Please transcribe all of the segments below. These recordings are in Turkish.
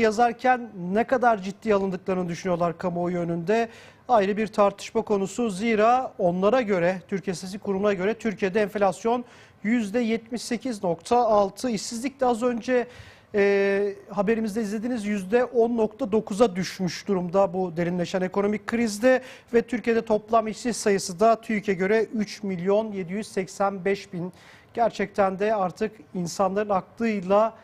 yazarken ne kadar ciddi alındıklarını düşünüyorlar kamuoyu önünde ayrı bir tartışma konusu. Zira onlara göre, Türkiye İstatistik Kurumu'na göre Türkiye'de enflasyon %78.6, işsizlik de az önce e, haberimizde izlediğiniz %10.9'a düşmüş durumda bu derinleşen ekonomik krizde ve Türkiye'de toplam işsiz sayısı da TÜİK'e göre 3 milyon 785 bin. Gerçekten de artık insanların aklıyla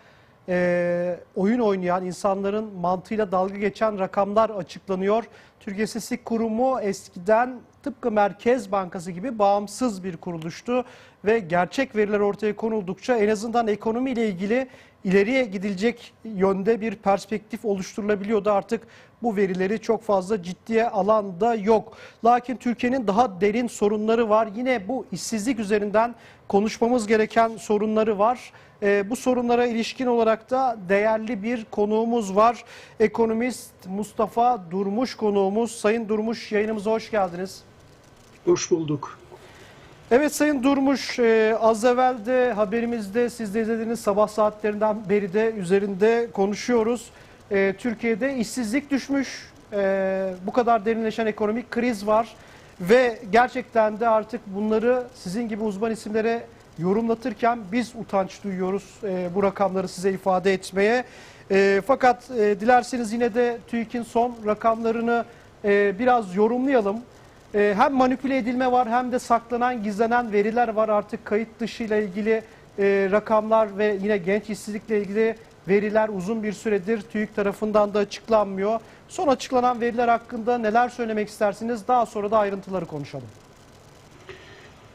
e, oyun oynayan, insanların mantığıyla dalga geçen rakamlar açıklanıyor. Türkiye İstatistik Kurumu eskiden tıpkı Merkez Bankası gibi bağımsız bir kuruluştu ve gerçek veriler ortaya konuldukça en azından ekonomiyle ilgili ileriye gidilecek yönde bir perspektif oluşturulabiliyordu. Artık bu verileri çok fazla ciddiye alan da yok. Lakin Türkiye'nin daha derin sorunları var. Yine bu işsizlik üzerinden konuşmamız gereken sorunları var. Ee, bu sorunlara ilişkin olarak da değerli bir konuğumuz var. Ekonomist Mustafa Durmuş konuğumuz. Sayın Durmuş yayınımıza hoş geldiniz. Hoş bulduk. Evet Sayın Durmuş, e, az evvel de haberimizde siz de izlediğiniz sabah saatlerinden beri de üzerinde konuşuyoruz. E, Türkiye'de işsizlik düşmüş, e, bu kadar derinleşen ekonomik kriz var ve gerçekten de artık bunları sizin gibi uzman isimlere yorumlatırken biz utanç duyuyoruz e, bu rakamları size ifade etmeye. E, fakat e, dilerseniz yine de TÜİK'in son rakamlarını e, biraz yorumlayalım. Ee, hem manipüle edilme var hem de saklanan, gizlenen veriler var. Artık kayıt dışıyla ilgili e, rakamlar ve yine genç işsizlikle ilgili veriler uzun bir süredir TÜİK tarafından da açıklanmıyor. Son açıklanan veriler hakkında neler söylemek istersiniz? Daha sonra da ayrıntıları konuşalım.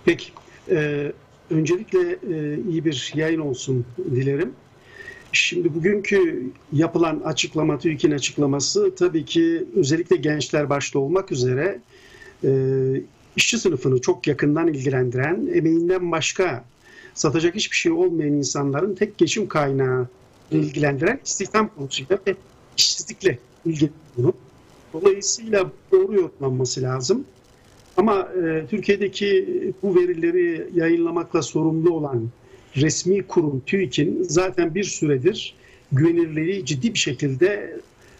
Peki. Ee, öncelikle e, iyi bir yayın olsun dilerim. Şimdi bugünkü yapılan açıklama, TÜİK'in açıklaması tabii ki özellikle gençler başta olmak üzere e, işçi sınıfını çok yakından ilgilendiren, emeğinden başka satacak hiçbir şey olmayan insanların tek geçim kaynağı ilgilendiren istihdam konusuyla ve işsizlikle ilgili konu. Dolayısıyla doğru yorumlanması lazım. Ama e, Türkiye'deki bu verileri yayınlamakla sorumlu olan resmi kurum TÜİK'in zaten bir süredir güvenirliği ciddi bir şekilde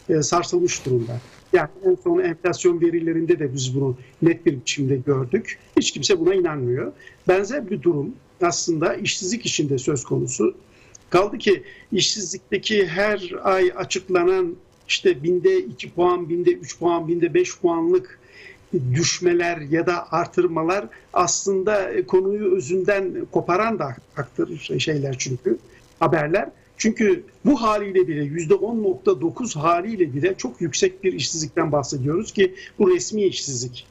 e, sarsılmış durumda. Yani en son enflasyon verilerinde de biz bunu net bir biçimde gördük. Hiç kimse buna inanmıyor. Benzer bir durum aslında işsizlik içinde söz konusu. Kaldı ki işsizlikteki her ay açıklanan işte binde 2 puan, binde 3 puan, binde 5 puanlık düşmeler ya da artırmalar aslında konuyu özünden koparan da aktır şeyler çünkü haberler. Çünkü bu haliyle bile %10.9 haliyle bile çok yüksek bir işsizlikten bahsediyoruz ki bu resmi işsizlik.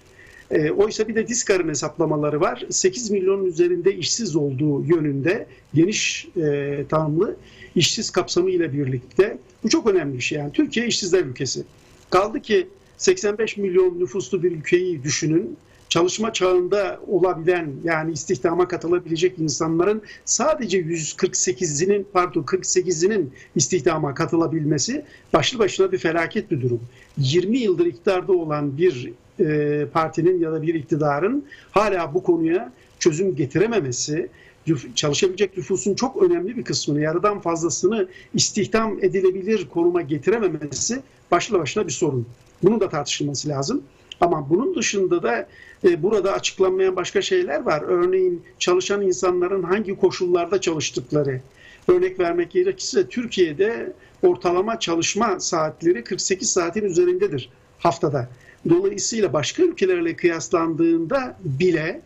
E, oysa bir de Diskar'ın hesaplamaları var. 8 milyonun üzerinde işsiz olduğu yönünde geniş e, tanımlı işsiz kapsamı ile birlikte bu çok önemli bir şey. Yani Türkiye işsizler ülkesi. Kaldı ki 85 milyon nüfuslu bir ülkeyi düşünün. Çalışma çağında olabilen yani istihdama katılabilecek insanların sadece 148'inin pardon 48'inin istihdama katılabilmesi başlı başına bir felaket bir durum. 20 yıldır iktidarda olan bir e, partinin ya da bir iktidarın hala bu konuya çözüm getirememesi, çalışabilecek nüfusun çok önemli bir kısmını, yarıdan fazlasını istihdam edilebilir konuma getirememesi başlı başına bir sorun. Bunun da tartışılması lazım. Ama bunun dışında da e, burada açıklanmayan başka şeyler var. Örneğin çalışan insanların hangi koşullarda çalıştıkları. Örnek vermek gerekirse Türkiye'de ortalama çalışma saatleri 48 saatin üzerindedir haftada. Dolayısıyla başka ülkelerle kıyaslandığında bile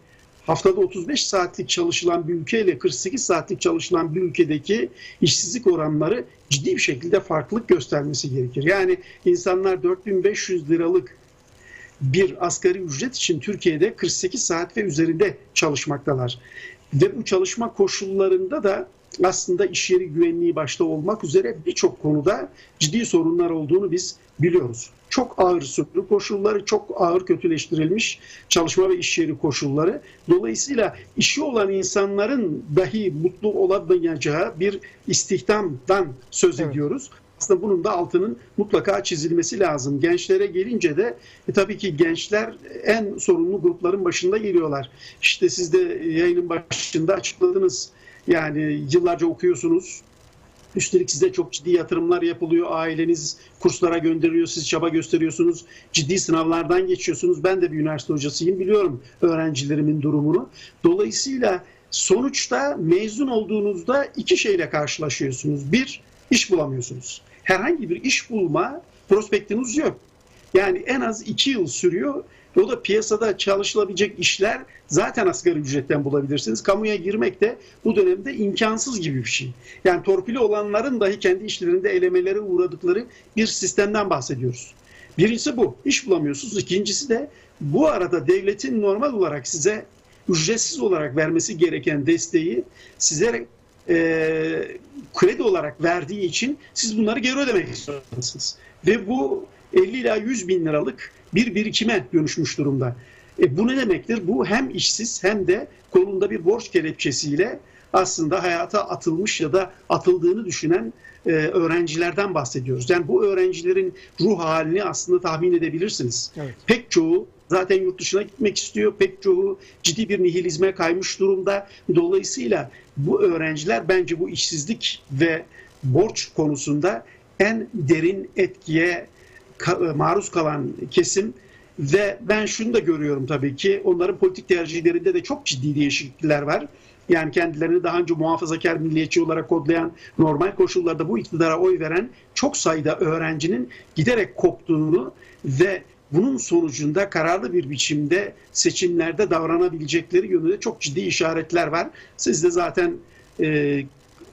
haftada 35 saatlik çalışılan bir ülkeyle 48 saatlik çalışılan bir ülkedeki işsizlik oranları ciddi bir şekilde farklılık göstermesi gerekir. Yani insanlar 4500 liralık bir asgari ücret için Türkiye'de 48 saat ve üzerinde çalışmaktalar. Ve bu çalışma koşullarında da aslında iş yeri güvenliği başta olmak üzere birçok konuda ciddi sorunlar olduğunu biz biliyoruz. Çok ağır sürü koşulları, çok ağır kötüleştirilmiş çalışma ve iş yeri koşulları. Dolayısıyla işi olan insanların dahi mutlu olamayacağı bir istihdamdan söz Evet. ediyoruz. Aslında bunun da altının mutlaka çizilmesi lazım. Gençlere gelince de e, tabii ki gençler en sorumlu grupların başında geliyorlar. İşte siz de yayının başında açıkladınız. Yani yıllarca okuyorsunuz. Üstelik size çok ciddi yatırımlar yapılıyor. Aileniz kurslara gönderiyor, siz çaba gösteriyorsunuz. Ciddi sınavlardan geçiyorsunuz. Ben de bir üniversite hocasıyım, biliyorum öğrencilerimin durumunu. Dolayısıyla sonuçta mezun olduğunuzda iki şeyle karşılaşıyorsunuz. Bir, iş bulamıyorsunuz. Herhangi bir iş bulma prospektiniz yok. Yani en az iki yıl sürüyor. O da piyasada çalışılabilecek işler zaten asgari ücretten bulabilirsiniz. Kamuya girmek de bu dönemde imkansız gibi bir şey. Yani torpili olanların dahi kendi işlerinde elemelere uğradıkları bir sistemden bahsediyoruz. Birincisi bu. İş bulamıyorsunuz. İkincisi de bu arada devletin normal olarak size ücretsiz olarak vermesi gereken desteği size e, kredi olarak verdiği için siz bunları geri ödemek zorundasınız. Ve bu 50 ila 100 bin liralık bir birikime dönüşmüş durumda. E bu ne demektir? Bu hem işsiz hem de kolunda bir borç kelepçesiyle aslında hayata atılmış ya da atıldığını düşünen e, öğrencilerden bahsediyoruz. Yani bu öğrencilerin ruh halini aslında tahmin edebilirsiniz. Evet. Pek çoğu zaten yurt dışına gitmek istiyor. Pek çoğu ciddi bir nihilizme kaymış durumda. Dolayısıyla bu öğrenciler bence bu işsizlik ve borç konusunda en derin etkiye ka- maruz kalan kesim ve ben şunu da görüyorum tabii ki onların politik tercihlerinde de çok ciddi değişiklikler var. Yani kendilerini daha önce muhafazakar milliyetçi olarak kodlayan normal koşullarda bu iktidara oy veren çok sayıda öğrencinin giderek koptuğunu ve bunun sonucunda kararlı bir biçimde seçimlerde davranabilecekleri yönünde çok ciddi işaretler var. Siz de zaten e,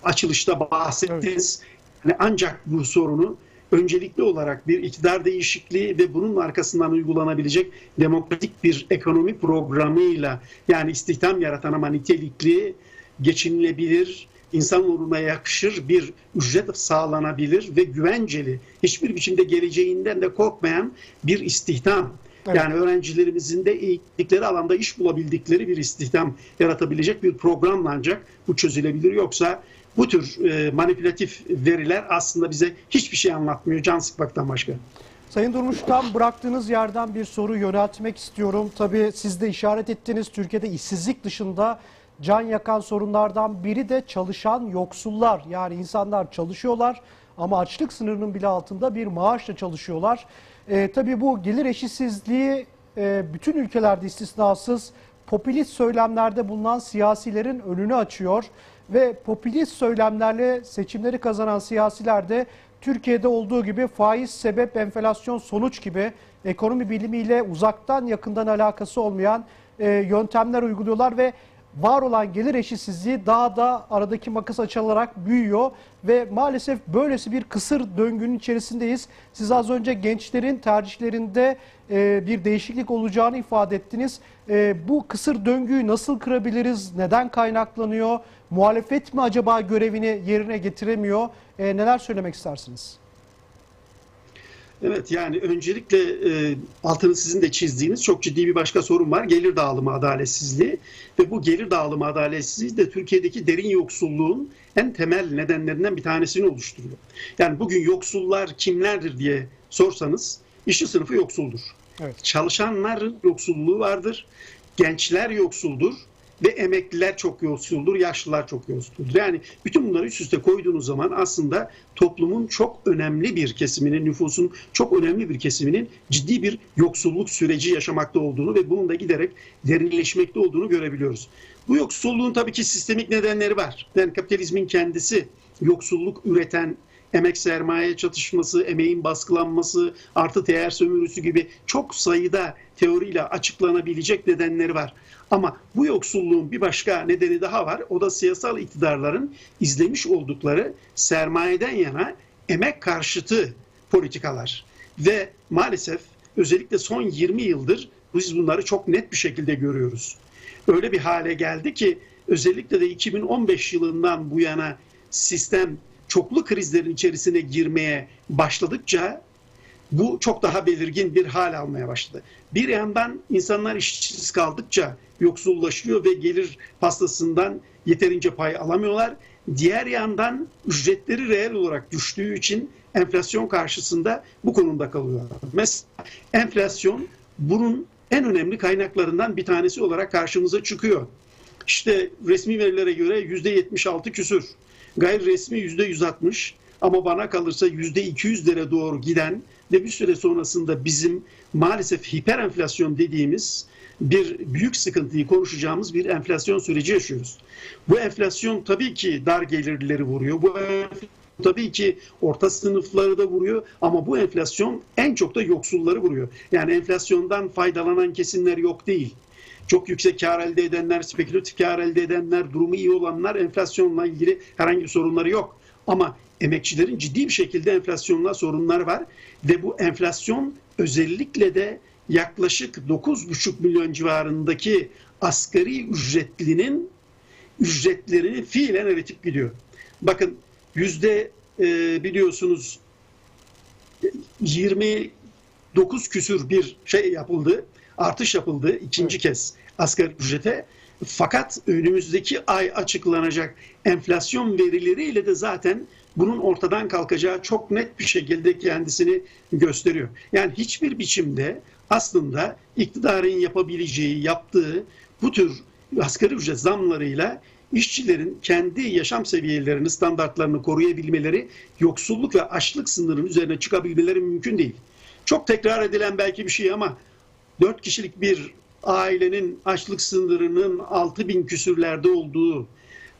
açılışta bahsettiniz. Yani ancak bu sorunu öncelikli olarak bir iktidar değişikliği ve bunun arkasından uygulanabilecek demokratik bir ekonomi programıyla yani istihdam yaratan ama nitelikli, geçinilebilir, insan uğruna yakışır bir ücret sağlanabilir ve güvenceli, hiçbir biçimde geleceğinden de korkmayan bir istihdam. Evet. Yani öğrencilerimizin de eğitimleri alanda iş bulabildikleri bir istihdam yaratabilecek bir programla ancak bu çözülebilir. Yoksa bu tür e, manipülatif veriler aslında bize hiçbir şey anlatmıyor can sıkmaktan başka. Sayın Durmuş tam bıraktığınız yerden bir soru yöneltmek istiyorum. Tabii siz de işaret ettiniz Türkiye'de işsizlik dışında can yakan sorunlardan biri de çalışan yoksullar. Yani insanlar çalışıyorlar ama açlık sınırının bile altında bir maaşla çalışıyorlar. Ee, tabii bu gelir eşitsizliği e, bütün ülkelerde istisnasız popülist söylemlerde bulunan siyasilerin önünü açıyor. Ve popülist söylemlerle seçimleri kazanan siyasiler de Türkiye'de olduğu gibi faiz sebep enflasyon sonuç gibi ekonomi bilimiyle uzaktan yakından alakası olmayan e, yöntemler uyguluyorlar ve var olan gelir eşitsizliği daha da aradaki makas açılarak büyüyor ve maalesef böylesi bir kısır döngünün içerisindeyiz. Siz az önce gençlerin tercihlerinde e, bir değişiklik olacağını ifade ettiniz. E, bu kısır döngüyü nasıl kırabiliriz? Neden kaynaklanıyor? Muhalefet mi acaba görevini yerine getiremiyor? E, neler söylemek istersiniz? Evet yani öncelikle e, altını sizin de çizdiğiniz çok ciddi bir başka sorun var. Gelir dağılımı adaletsizliği ve bu gelir dağılımı adaletsizliği de Türkiye'deki derin yoksulluğun en temel nedenlerinden bir tanesini oluşturuyor. Yani bugün yoksullar kimlerdir diye sorsanız işçi sınıfı yoksuldur. Evet. Çalışanların yoksulluğu vardır. Gençler yoksuldur ve emekliler çok yoksuldur, yaşlılar çok yoksuldur. Yani bütün bunları üst üste koyduğunuz zaman aslında toplumun çok önemli bir kesiminin, nüfusun çok önemli bir kesiminin ciddi bir yoksulluk süreci yaşamakta olduğunu ve bunun da giderek derinleşmekte olduğunu görebiliyoruz. Bu yoksulluğun tabii ki sistemik nedenleri var. Yani kapitalizmin kendisi yoksulluk üreten emek sermaye çatışması, emeğin baskılanması, artı değer sömürüsü gibi çok sayıda teoriyle açıklanabilecek nedenleri var. Ama bu yoksulluğun bir başka nedeni daha var. O da siyasal iktidarların izlemiş oldukları sermayeden yana emek karşıtı politikalar. Ve maalesef özellikle son 20 yıldır biz bunları çok net bir şekilde görüyoruz. Öyle bir hale geldi ki özellikle de 2015 yılından bu yana sistem çoklu krizlerin içerisine girmeye başladıkça bu çok daha belirgin bir hal almaya başladı. Bir yandan insanlar işsiz kaldıkça yoksullaşıyor ve gelir pastasından yeterince pay alamıyorlar. Diğer yandan ücretleri reel olarak düştüğü için enflasyon karşısında bu konumda kalıyorlar. Mesela enflasyon bunun en önemli kaynaklarından bir tanesi olarak karşımıza çıkıyor. İşte resmi verilere göre yüzde 76 küsür. Gayri resmi %160 ama bana kalırsa %200'lere doğru giden ve bir süre sonrasında bizim maalesef hiper enflasyon dediğimiz bir büyük sıkıntıyı konuşacağımız bir enflasyon süreci yaşıyoruz. Bu enflasyon tabii ki dar gelirlileri vuruyor. Bu tabii ki orta sınıfları da vuruyor ama bu enflasyon en çok da yoksulları vuruyor. Yani enflasyondan faydalanan kesimler yok değil. Çok yüksek kar elde edenler, spekülatif kar elde edenler, durumu iyi olanlar enflasyonla ilgili herhangi bir sorunları yok. Ama emekçilerin ciddi bir şekilde enflasyonla sorunlar var ve bu enflasyon özellikle de yaklaşık 9,5 milyon civarındaki asgari ücretlinin ücretlerini fiilen eritip gidiyor. Bakın yüzde e, biliyorsunuz 29 küsür bir şey yapıldı, artış yapıldı ikinci kez asgari ücrete. Fakat önümüzdeki ay açıklanacak enflasyon verileriyle de zaten bunun ortadan kalkacağı çok net bir şekilde kendisini gösteriyor. Yani hiçbir biçimde aslında iktidarın yapabileceği, yaptığı bu tür asgari ücret zamlarıyla işçilerin kendi yaşam seviyelerini, standartlarını koruyabilmeleri, yoksulluk ve açlık sınırının üzerine çıkabilmeleri mümkün değil. Çok tekrar edilen belki bir şey ama 4 kişilik bir ailenin açlık sınırının 6 bin küsürlerde olduğu,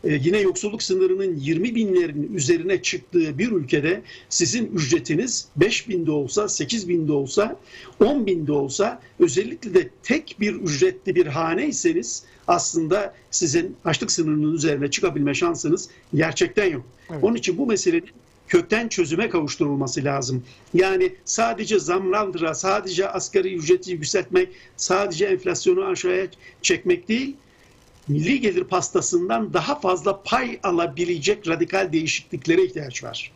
e, yine yoksulluk sınırının 20 binlerin üzerine çıktığı bir ülkede sizin ücretiniz 5 binde olsa, 8 binde olsa, 10 binde olsa özellikle de tek bir ücretli bir haneyseniz aslında sizin açlık sınırının üzerine çıkabilme şansınız gerçekten yok. Evet. Onun için bu meselenin kökten çözüme kavuşturulması lazım. Yani sadece zamlarla, sadece asgari ücreti yükseltmek, sadece enflasyonu aşağıya çekmek değil, milli gelir pastasından daha fazla pay alabilecek radikal değişikliklere ihtiyaç var.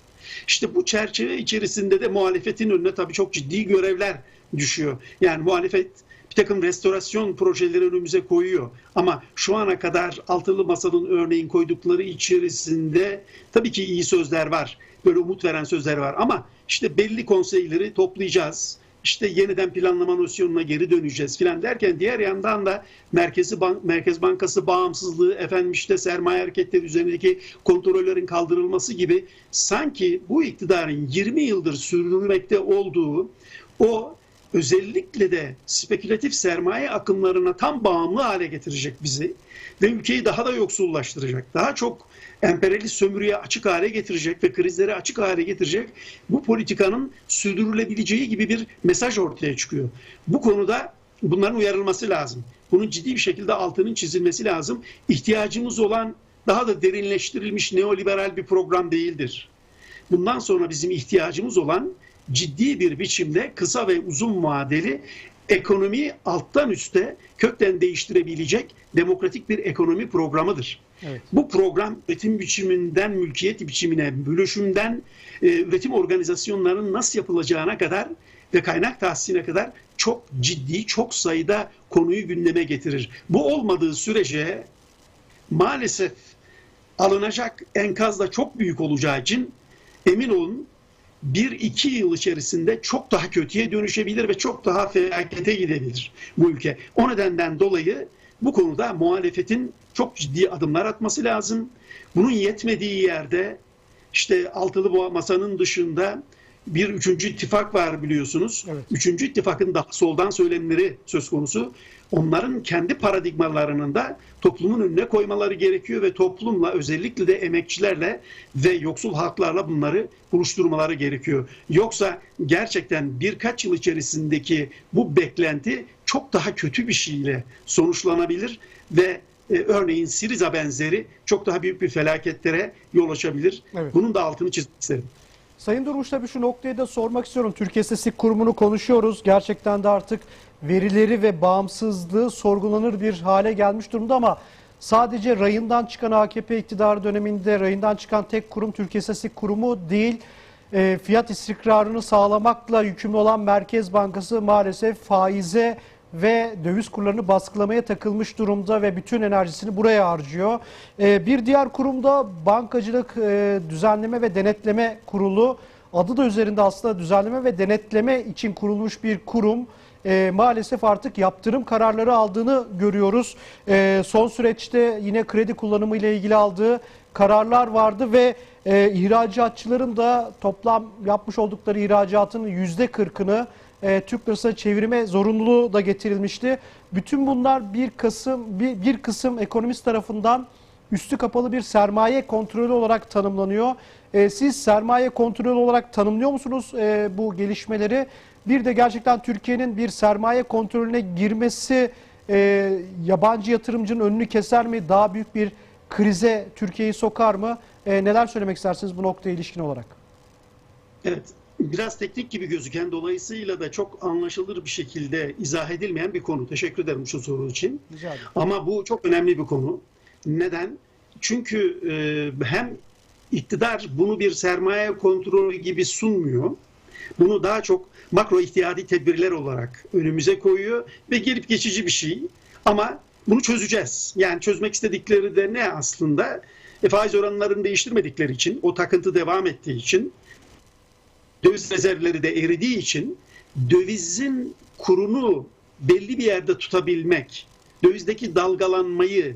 İşte bu çerçeve içerisinde de muhalefetin önüne tabii çok ciddi görevler düşüyor. Yani muhalefet bir takım restorasyon projeleri önümüze koyuyor. Ama şu ana kadar altılı masanın örneğin koydukları içerisinde tabii ki iyi sözler var. Böyle umut veren sözler var. Ama işte belli konseyleri toplayacağız. İşte yeniden planlama nosyonuna geri döneceğiz filan derken diğer yandan da Merkezi Bank, Merkez Bankası bağımsızlığı, efendim işte sermaye hareketleri üzerindeki kontrollerin kaldırılması gibi sanki bu iktidarın 20 yıldır sürdürmekte olduğu o özellikle de spekülatif sermaye akımlarına tam bağımlı hale getirecek bizi ve ülkeyi daha da yoksullaştıracak. Daha çok emperyalist sömürüye açık hale getirecek ve krizlere açık hale getirecek bu politikanın sürdürülebileceği gibi bir mesaj ortaya çıkıyor. Bu konuda bunların uyarılması lazım. Bunun ciddi bir şekilde altının çizilmesi lazım. İhtiyacımız olan daha da derinleştirilmiş neoliberal bir program değildir. Bundan sonra bizim ihtiyacımız olan ciddi bir biçimde kısa ve uzun vadeli ekonomiyi alttan üste kökten değiştirebilecek demokratik bir ekonomi programıdır. Evet. Bu program üretim biçiminden mülkiyet biçimine, bölüşümden e, üretim organizasyonlarının nasıl yapılacağına kadar ve kaynak tahsiline kadar çok ciddi, çok sayıda konuyu gündeme getirir. Bu olmadığı sürece maalesef alınacak enkaz da çok büyük olacağı için emin olun bir iki yıl içerisinde çok daha kötüye dönüşebilir ve çok daha felakete gidebilir bu ülke. O nedenden dolayı bu konuda muhalefetin çok ciddi adımlar atması lazım. Bunun yetmediği yerde işte altılı masanın dışında bir üçüncü ittifak var biliyorsunuz. Evet. Üçüncü ittifakın daha soldan söylemleri söz konusu. Onların kendi paradigmalarının da toplumun önüne koymaları gerekiyor ve toplumla özellikle de emekçilerle ve yoksul halklarla bunları buluşturmaları gerekiyor. Yoksa gerçekten birkaç yıl içerisindeki bu beklenti çok daha kötü bir şeyle sonuçlanabilir ve e, örneğin Siriza benzeri çok daha büyük bir felaketlere yol açabilir. Evet. Bunun da altını çizmek isterim. Sayın Durmuş tabii şu noktayı da sormak istiyorum. Türkiye İstatistik Kurumu'nu konuşuyoruz. Gerçekten de artık verileri ve bağımsızlığı sorgulanır bir hale gelmiş durumda ama sadece rayından çıkan AKP iktidarı döneminde rayından çıkan tek kurum Türkiye İstatistik Kurumu değil. E, fiyat istikrarını sağlamakla yükümlü olan Merkez Bankası maalesef faize ve döviz kurlarını baskılamaya takılmış durumda ve bütün enerjisini buraya harcıyor. Ee, bir diğer kurumda Bankacılık e, Düzenleme ve Denetleme Kurulu. Adı da üzerinde aslında düzenleme ve denetleme için kurulmuş bir kurum. Ee, maalesef artık yaptırım kararları aldığını görüyoruz. Ee, son süreçte yine kredi kullanımı ile ilgili aldığı kararlar vardı ve e, ihracatçıların da toplam yapmış oldukları ihracatın yüzde kırkını e, Türk lirasına çevirme zorunluluğu da getirilmişti. Bütün bunlar bir kısım bir, bir kısım ekonomist tarafından üstü kapalı bir sermaye kontrolü olarak tanımlanıyor. E, siz sermaye kontrolü olarak tanımlıyor musunuz e, bu gelişmeleri? Bir de gerçekten Türkiye'nin bir sermaye kontrolüne girmesi e, yabancı yatırımcının önünü keser mi? Daha büyük bir krize Türkiye'yi sokar mı? E, neler söylemek istersiniz bu noktaya ilişkin olarak? Evet, biraz teknik gibi gözüken dolayısıyla da çok anlaşılır bir şekilde izah edilmeyen bir konu. Teşekkür ederim şu soru için. Rica ederim. Ama bu çok önemli bir konu. Neden? Çünkü e, hem iktidar bunu bir sermaye kontrolü gibi sunmuyor. Bunu daha çok makro ihtiyadi tedbirler olarak önümüze koyuyor ve gelip geçici bir şey. Ama bunu çözeceğiz. Yani çözmek istedikleri de ne aslında? E, faiz oranlarını değiştirmedikleri için, o takıntı devam ettiği için, döviz rezervleri de eridiği için dövizin kurunu belli bir yerde tutabilmek, dövizdeki dalgalanmayı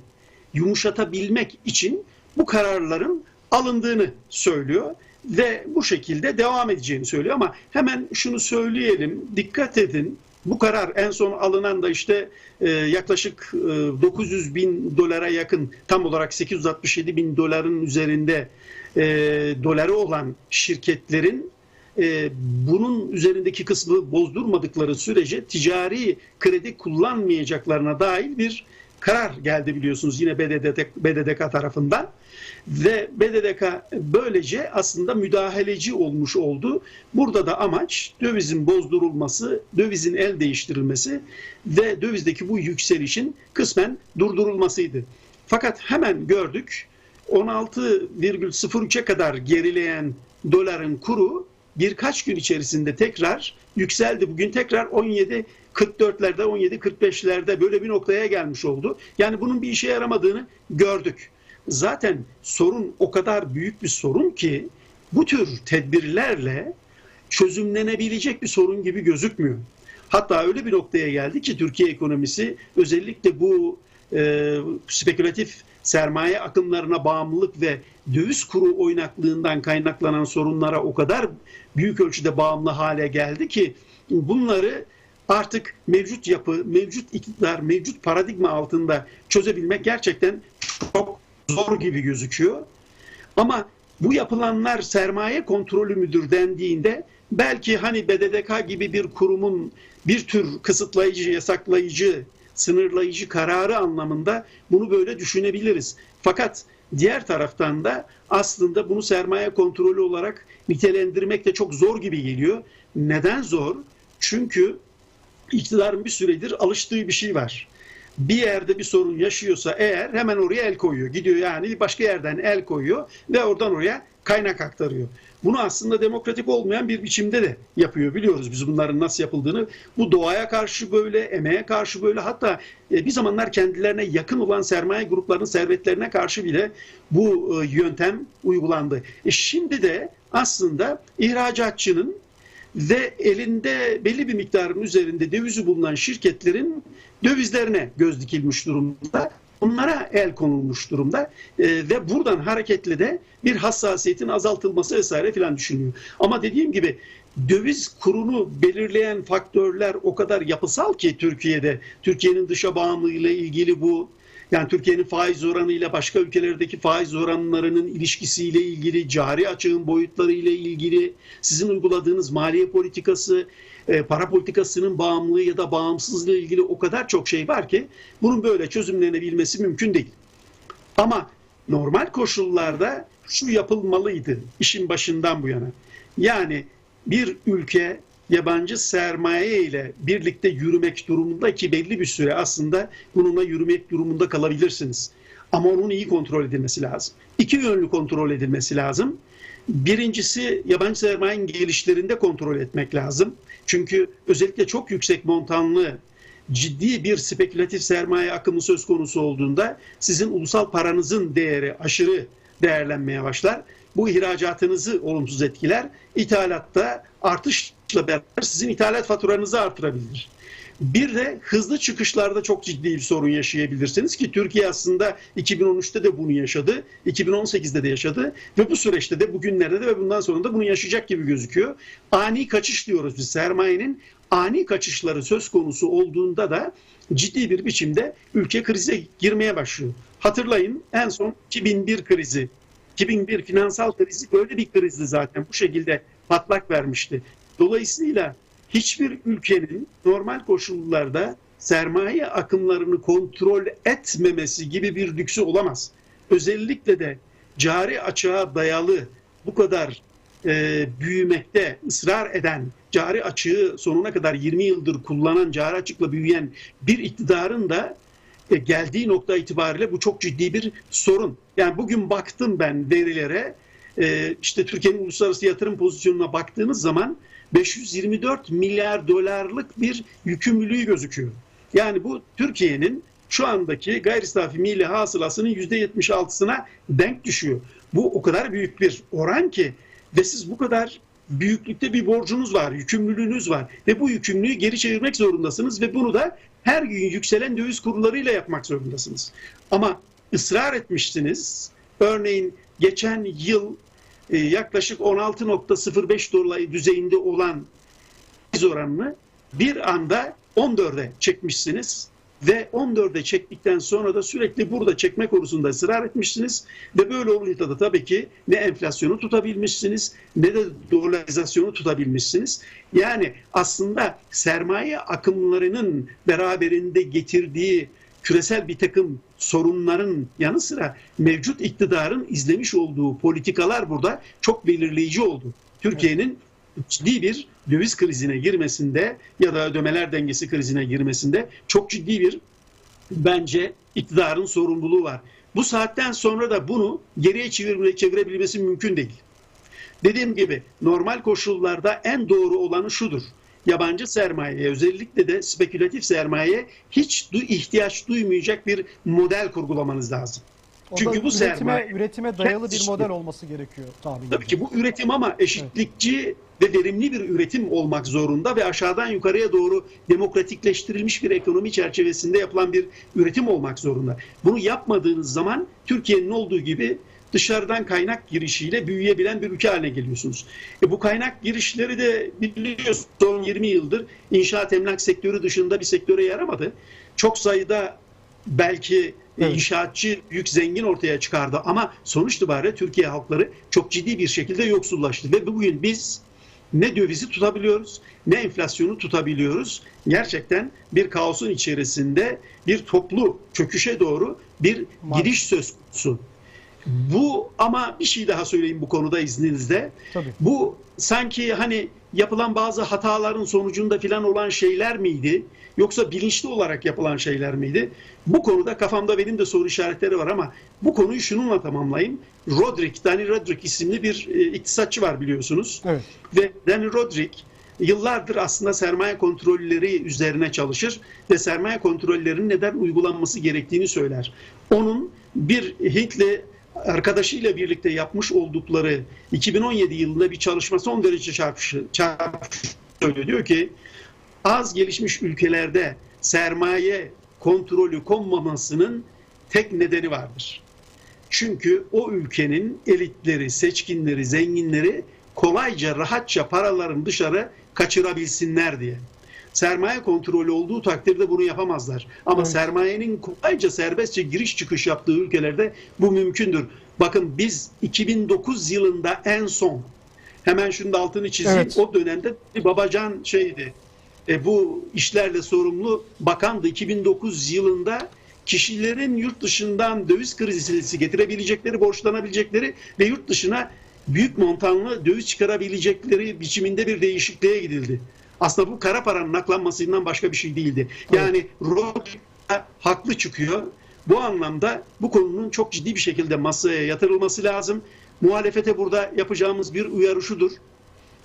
yumuşatabilmek için bu kararların alındığını söylüyor ve bu şekilde devam edeceğini söylüyor. Ama hemen şunu söyleyelim dikkat edin. Bu karar en son alınan da işte e, yaklaşık e, 900 bin dolara yakın tam olarak 867 bin doların üzerinde e, doları olan şirketlerin e, bunun üzerindeki kısmı bozdurmadıkları sürece ticari kredi kullanmayacaklarına dair bir karar geldi biliyorsunuz yine BDDK, BDDK tarafından ve BDDK böylece aslında müdahaleci olmuş oldu. Burada da amaç dövizin bozdurulması, dövizin el değiştirilmesi ve dövizdeki bu yükselişin kısmen durdurulmasıydı. Fakat hemen gördük 16,03'e kadar gerileyen doların kuru birkaç gün içerisinde tekrar yükseldi. Bugün tekrar 17 44'lerde 17 45'lerde böyle bir noktaya gelmiş oldu. Yani bunun bir işe yaramadığını gördük. Zaten sorun o kadar büyük bir sorun ki bu tür tedbirlerle çözümlenebilecek bir sorun gibi gözükmüyor. Hatta öyle bir noktaya geldi ki Türkiye ekonomisi özellikle bu e, spekülatif sermaye akımlarına bağımlılık ve döviz kuru oynaklığından kaynaklanan sorunlara o kadar büyük ölçüde bağımlı hale geldi ki bunları artık mevcut yapı, mevcut iktidar, mevcut paradigma altında çözebilmek gerçekten çok zor gibi gözüküyor. Ama bu yapılanlar sermaye kontrolü müdür dendiğinde belki hani BDDK gibi bir kurumun bir tür kısıtlayıcı, yasaklayıcı, sınırlayıcı kararı anlamında bunu böyle düşünebiliriz. Fakat diğer taraftan da aslında bunu sermaye kontrolü olarak nitelendirmek de çok zor gibi geliyor. Neden zor? Çünkü iktidarın bir süredir alıştığı bir şey var. Bir yerde bir sorun yaşıyorsa eğer hemen oraya el koyuyor. Gidiyor yani başka yerden el koyuyor ve oradan oraya kaynak aktarıyor. Bunu aslında demokratik olmayan bir biçimde de yapıyor. Biliyoruz biz bunların nasıl yapıldığını. Bu doğaya karşı böyle, emeğe karşı böyle hatta e, bir zamanlar kendilerine yakın olan sermaye gruplarının servetlerine karşı bile bu e, yöntem uygulandı. E şimdi de aslında ihracatçının ve elinde belli bir miktarın üzerinde dövizi bulunan şirketlerin dövizlerine göz dikilmiş durumda. Onlara el konulmuş durumda e, ve buradan hareketle de bir hassasiyetin azaltılması vesaire filan düşünüyor. Ama dediğim gibi döviz kurunu belirleyen faktörler o kadar yapısal ki Türkiye'de. Türkiye'nin dışa bağımlılığıyla ilgili bu yani Türkiye'nin faiz oranıyla başka ülkelerdeki faiz oranlarının ilişkisiyle ilgili, cari açığın boyutlarıyla ilgili, sizin uyguladığınız maliye politikası, e, para politikasının bağımlılığı ya da bağımsızlığı ilgili o kadar çok şey var ki bunun böyle çözümlenebilmesi mümkün değil. Ama normal koşullarda şu yapılmalıydı işin başından bu yana. Yani bir ülke yabancı sermaye ile birlikte yürümek durumunda ki belli bir süre aslında bununla yürümek durumunda kalabilirsiniz. Ama onun iyi kontrol edilmesi lazım. İki yönlü kontrol edilmesi lazım. Birincisi yabancı sermayenin gelişlerinde kontrol etmek lazım. Çünkü özellikle çok yüksek montanlı ciddi bir spekülatif sermaye akımı söz konusu olduğunda sizin ulusal paranızın değeri aşırı değerlenmeye başlar. Bu ihracatınızı olumsuz etkiler. İthalatta artışla beraber sizin ithalat faturanızı artırabilir. Bir de hızlı çıkışlarda çok ciddi bir sorun yaşayabilirsiniz ki Türkiye aslında 2013'te de bunu yaşadı, 2018'de de yaşadı ve bu süreçte de bugünlerde de ve bundan sonra da bunu yaşayacak gibi gözüküyor. Ani kaçış diyoruz biz sermayenin ani kaçışları söz konusu olduğunda da ciddi bir biçimde ülke krize girmeye başlıyor. Hatırlayın en son 2001 krizi, 2001 finansal krizi böyle bir krizdi zaten. Bu şekilde patlak vermişti. Dolayısıyla hiçbir ülkenin normal koşullarda sermaye akımlarını kontrol etmemesi gibi bir lüksü olamaz. Özellikle de cari açığa dayalı bu kadar e, büyümekte ısrar eden, cari açığı sonuna kadar 20 yıldır kullanan, cari açıkla büyüyen bir iktidarın da e, geldiği nokta itibariyle bu çok ciddi bir sorun. Yani bugün baktım ben verilere, e, işte Türkiye'nin uluslararası yatırım pozisyonuna baktığınız zaman 524 milyar dolarlık bir yükümlülüğü gözüküyor. Yani bu Türkiye'nin şu andaki gayri safi milli hasılasının %76'sına denk düşüyor. Bu o kadar büyük bir oran ki ve siz bu kadar büyüklükte bir borcunuz var, yükümlülüğünüz var ve bu yükümlülüğü geri çevirmek zorundasınız ve bunu da her gün yükselen döviz kurlarıyla yapmak zorundasınız. Ama ısrar etmiştiniz. Örneğin geçen yıl yaklaşık 16.05 dolar düzeyinde olan döviz oranını bir anda 14'e çekmişsiniz ve 14'e çektikten sonra da sürekli burada çekme konusunda ısrar etmişsiniz ve böyle olunca da tabii ki ne enflasyonu tutabilmişsiniz ne de dolarizasyonu tutabilmişsiniz. Yani aslında sermaye akımlarının beraberinde getirdiği küresel bir takım sorunların yanı sıra mevcut iktidarın izlemiş olduğu politikalar burada çok belirleyici oldu. Türkiye'nin ciddi bir döviz krizine girmesinde ya da ödemeler dengesi krizine girmesinde çok ciddi bir bence iktidarın sorumluluğu var. Bu saatten sonra da bunu geriye çevirme, çevirebilmesi mümkün değil. Dediğim gibi normal koşullarda en doğru olanı şudur. Yabancı sermayeye özellikle de spekülatif sermayeye hiç du ihtiyaç duymayacak bir model kurgulamanız lazım. O Çünkü bu üretime, sermaye üretime dayalı bir model olması gerekiyor tabii. Tabii ki bu üretim ama eşitlikçi ve verimli bir üretim olmak zorunda ve aşağıdan yukarıya doğru demokratikleştirilmiş bir ekonomi çerçevesinde yapılan bir üretim olmak zorunda. Bunu yapmadığınız zaman Türkiye'nin olduğu gibi dışarıdan kaynak girişiyle büyüyebilen bir ülke haline geliyorsunuz. E bu kaynak girişleri de biliyorsunuz son 20 yıldır inşaat emlak sektörü dışında bir sektöre yaramadı. Çok sayıda belki e, Evet. inşaatçı büyük zengin ortaya çıkardı ama sonuç itibariyle Türkiye halkları çok ciddi bir şekilde yoksullaştı ve bugün biz ne dövizi tutabiliyoruz ne enflasyonu tutabiliyoruz. Gerçekten bir kaosun içerisinde bir toplu çöküşe doğru bir gidiş söz konusu. Bu ama bir şey daha söyleyeyim bu konuda izninizle. Tabii. Bu sanki hani yapılan bazı hataların sonucunda filan olan şeyler miydi? Yoksa bilinçli olarak yapılan şeyler miydi? Bu konuda kafamda benim de soru işaretleri var ama bu konuyu şununla tamamlayayım. Rodrik, Danny Rodrik isimli bir e, iktisatçı var biliyorsunuz. Evet. Ve Danny Rodrik yıllardır aslında sermaye kontrolleri üzerine çalışır ve sermaye kontrollerinin neden uygulanması gerektiğini söyler. Onun bir Hintli arkadaşıyla birlikte yapmış oldukları 2017 yılında bir çalışma son derece çarpışı, çarpışı söylüyor. Diyor ki az gelişmiş ülkelerde sermaye kontrolü konmamasının tek nedeni vardır. Çünkü o ülkenin elitleri, seçkinleri, zenginleri kolayca, rahatça paralarını dışarı kaçırabilsinler diye. Sermaye kontrolü olduğu takdirde bunu yapamazlar. Ama Evet. sermayenin kolayca serbestçe giriş çıkış yaptığı ülkelerde bu mümkündür. Bakın biz 2009 yılında en son hemen şunu da altını çizeyim. Evet. O dönemde Babacan şeydi. E, bu işlerle sorumlu bakandı 2009 yılında kişilerin yurt dışından döviz krizi getirebilecekleri, borçlanabilecekleri ve yurt dışına büyük montanlı döviz çıkarabilecekleri biçiminde bir değişikliğe gidildi. Aslında bu kara paranın aklanmasından başka bir şey değildi. Yani Rodrik haklı çıkıyor. Bu anlamda bu konunun çok ciddi bir şekilde masaya yatırılması lazım. Muhalefete burada yapacağımız bir uyarı şudur.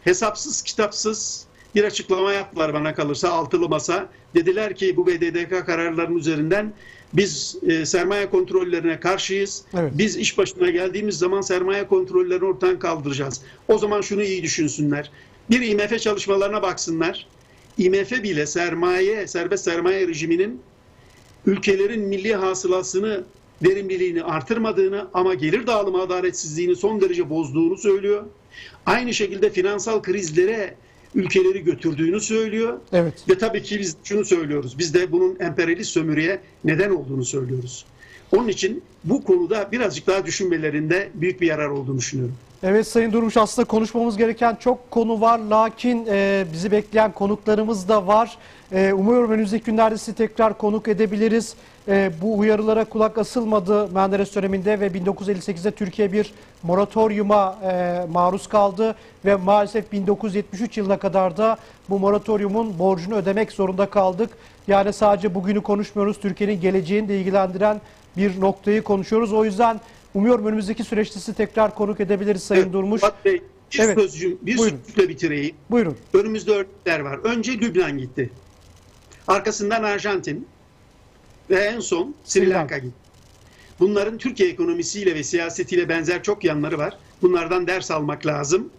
Hesapsız kitapsız bir açıklama yaptılar bana kalırsa altılı masa. Dediler ki bu BDDK kararlarının üzerinden biz e, sermaye kontrollerine karşıyız. Evet. Biz iş başına geldiğimiz zaman sermaye kontrollerini ortadan kaldıracağız. O zaman şunu iyi düşünsünler. Bir IMF çalışmalarına baksınlar. IMF bile sermaye, serbest sermaye rejiminin ülkelerin milli hasılasını, verimliliğini artırmadığını ama gelir dağılımı adaletsizliğini son derece bozduğunu söylüyor. Aynı şekilde finansal krizlere ülkeleri götürdüğünü söylüyor. Evet. Ve tabii ki biz şunu söylüyoruz. Biz de bunun emperyalist sömürüye neden olduğunu söylüyoruz. Onun için bu konuda birazcık daha düşünmelerinde büyük bir yarar olduğunu düşünüyorum. Evet Sayın Durmuş aslında konuşmamız gereken çok konu var lakin e, bizi bekleyen konuklarımız da var. E, umuyorum önümüzdeki günlerde sizi tekrar konuk edebiliriz. E, bu uyarılara kulak asılmadı Menderes döneminde ve 1958'de Türkiye bir moratoriuma e, maruz kaldı ve maalesef 1973 yılına kadar da bu moratoriumun borcunu ödemek zorunda kaldık. Yani sadece bugünü konuşmuyoruz, Türkiye'nin geleceğini de ilgilendiren bir noktayı konuşuyoruz. O yüzden umuyorum önümüzdeki süreçte sizi tekrar konuk edebiliriz Sayın Evet, Durmuş. Fuat Bey, bir Evet. sözcüğüm, bir Buyurun. sözcükle bitireyim. Buyurun. Önümüzde örnekler var. Önce Lübnan gitti. Arkasından Arjantin ve en son Sri Lanka. gitti. Bunların Türkiye ekonomisiyle ve siyasetiyle benzer çok yanları var. Bunlardan ders almak lazım.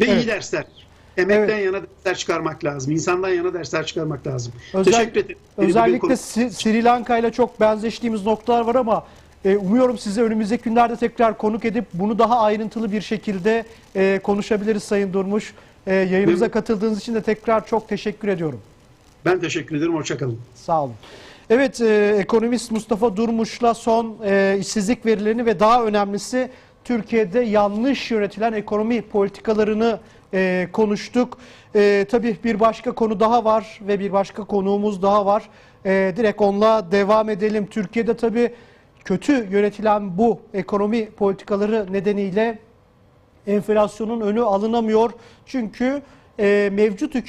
Ve Evet. iyi dersler. Emekten Evet. yana dersler çıkarmak lazım. İnsandan yana dersler çıkarmak lazım. Özel- Teşekkür ederim. Özellikle Sri Lanka ile çok benzeştiğimiz noktalar var ama e, umuyorum sizi önümüzdeki günlerde tekrar konuk edip bunu daha ayrıntılı bir şekilde e, konuşabiliriz Sayın Durmuş. E, yayınımıza Buyurun. katıldığınız için de tekrar çok teşekkür ediyorum. Ben teşekkür ederim. Hoşçakalın. Sağ olun. Evet, e, ekonomist Mustafa Durmuş'la son e, işsizlik verilerini ve daha önemlisi Türkiye'de yanlış yönetilen ekonomi politikalarını e, konuştuk. E, tabii bir başka konu daha var ve bir başka konuğumuz daha var. E, direkt onunla devam edelim. Türkiye'de tabii kötü yönetilen bu ekonomi politikaları nedeniyle enflasyonun önü alınamıyor. Çünkü e, mevcut hükümet